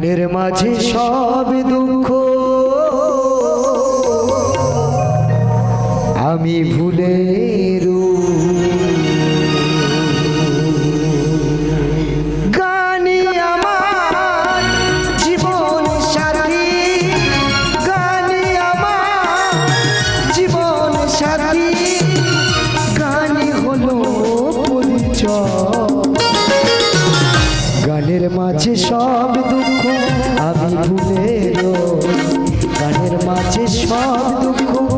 গানের মাঝে সব দুঃখ। আমি ভুলে গানি আমার গানের মাঝে সব দুঃখ আমি ভুলে। গানের মাঝে সব দুঃখ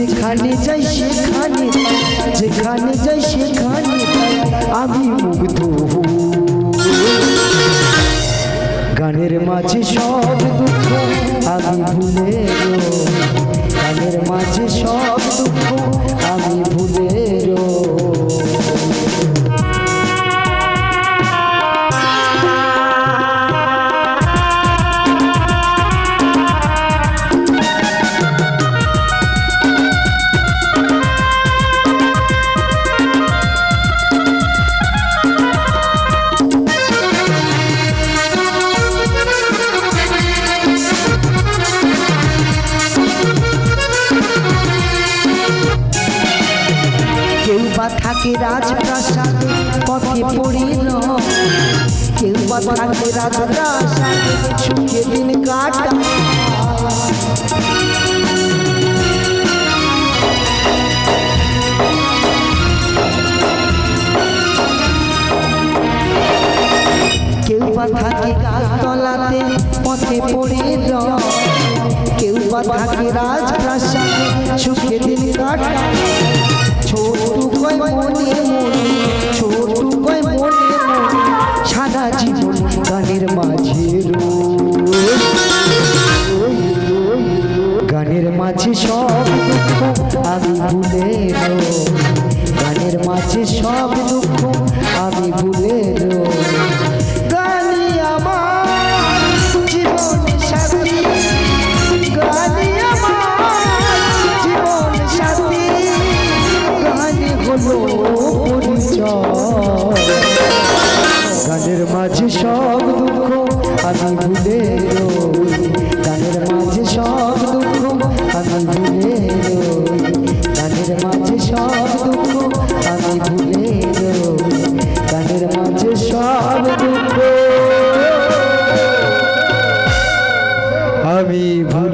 যেখানে যাই সেখানে, যেখানে যাই সেখানে আমি মুগ্ধ। গানের মাঝে সব দুঃখ আমি ভুলে। গানের মাঝে সব দুঃখ আমি ভুলে থাকে রাজপ্রাসাদে, পথে পড়িল কেউ বা থাকে রাজপ্রাসাদে সুখে দিন কাটা। কেউ বা থাকে গাছতলাতে, পথে পড়িল কেউ বা থাকে রাজপ্রাসাদে সুখে দিন কাটা। কয় গানের মাঝে গানের মাঝে সব দুঃখ আমি ভুলে গানের মাঝে সব দুঃখ আমি ভুলে দুঃখ আমি ভুলে রই। গানের মাঝে সব দুঃখ আমি ভুলে রই। গানের মাঝে সব দুঃখ আমি ভুলে রই। মাঝে সব দুঃখ। আমি ভুলে